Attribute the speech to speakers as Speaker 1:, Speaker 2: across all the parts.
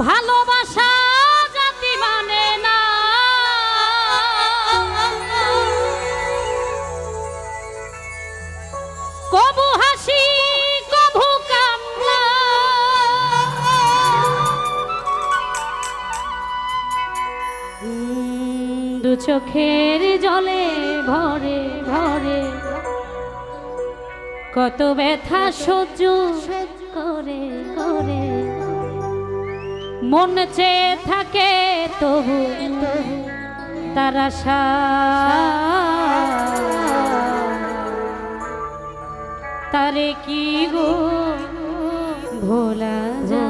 Speaker 1: ভালোবাসা জাতি মানে না। কবু হাসি কবু উম, দু চোখের জলে ভরে ভরে। কত ব্যথা সহ্য করে মন চেয়ে থাকে তবু তারা তারে কি গো ভোলা যায়?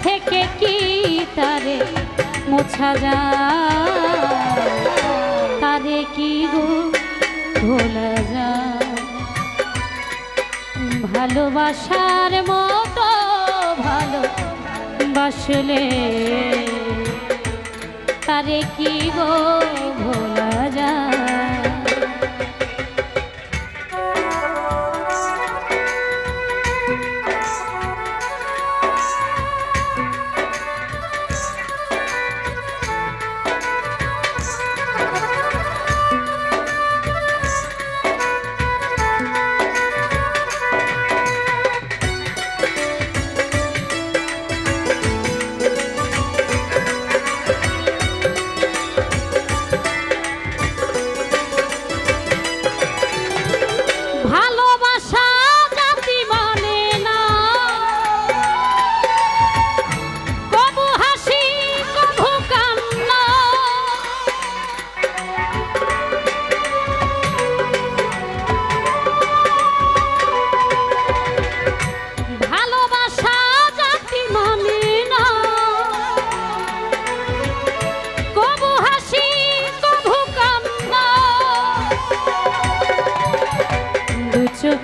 Speaker 1: থেকে কি তারে মোছা যায়? তারে কি গো ভোলা যায়? ভালোবাসার মতো ভালো বাসলে তারে কি গো ভোলা যায়?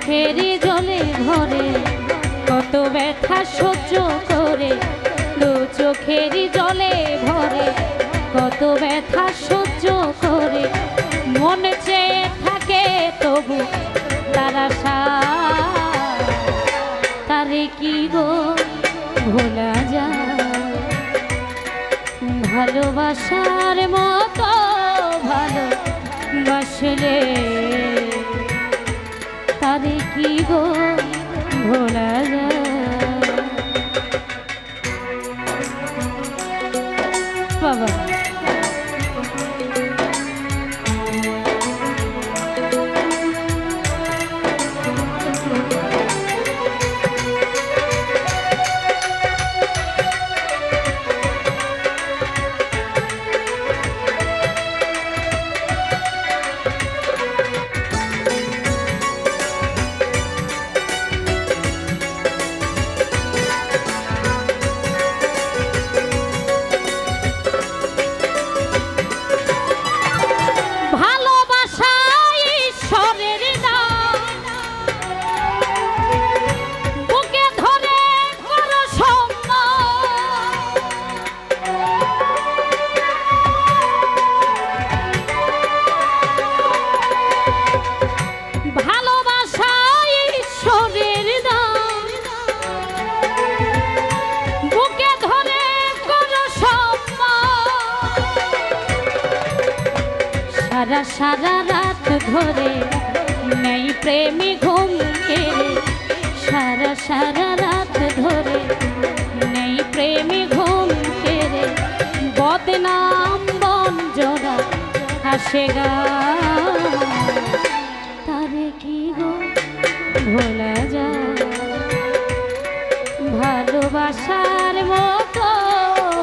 Speaker 1: চোখেরই জলে ভরে, কত ব্যথা সহ্য করে, দু চোখেরই জলে ভরে, কত ব্যথা সহ্য করে। মন চেয়ে থাকে তবু তারা তারে কি গো ভোলা যায়? ভালোবাসার মতো ভালো বাসলে ভোলা সারা সারা রাত ধরে নেই প্রেমী ঘুম কেড়ে সারা সারা রাত ধরে নেই প্রেমী ঘুম কেড়ে বদনাম বঞ্জনা আসে গা। তারে কি গো ভোলা যায়? ভালোবাসার মতো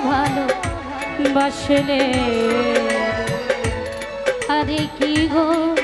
Speaker 1: ভালো বাসলে আরে কি গো।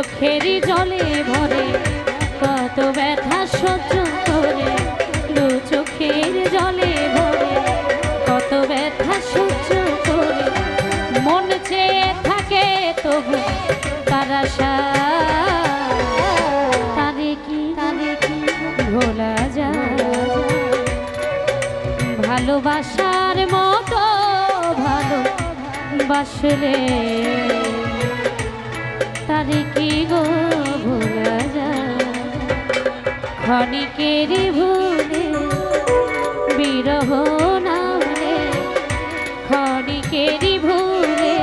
Speaker 1: চোখেরই জলে ভরে, কত ব্যথা সহ্য করে, দু চোখের জলে ভরে, কত ব্যথা সহ্য করে। মন চেয়ে থাকে তবু তারা তারে কি তারে কি ভোলা যায়? ভালোবাসার মতো ভালো বাসলে তারে কি গো ভোলা যায়? ক্ষণিকেরই ভুলে, বিরহ নামলে ক্ষণিকেরই ভুলে,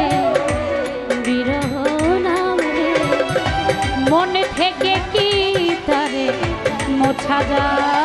Speaker 1: বিরহ নামলে মন থেকে কি তারে মোছা যায়?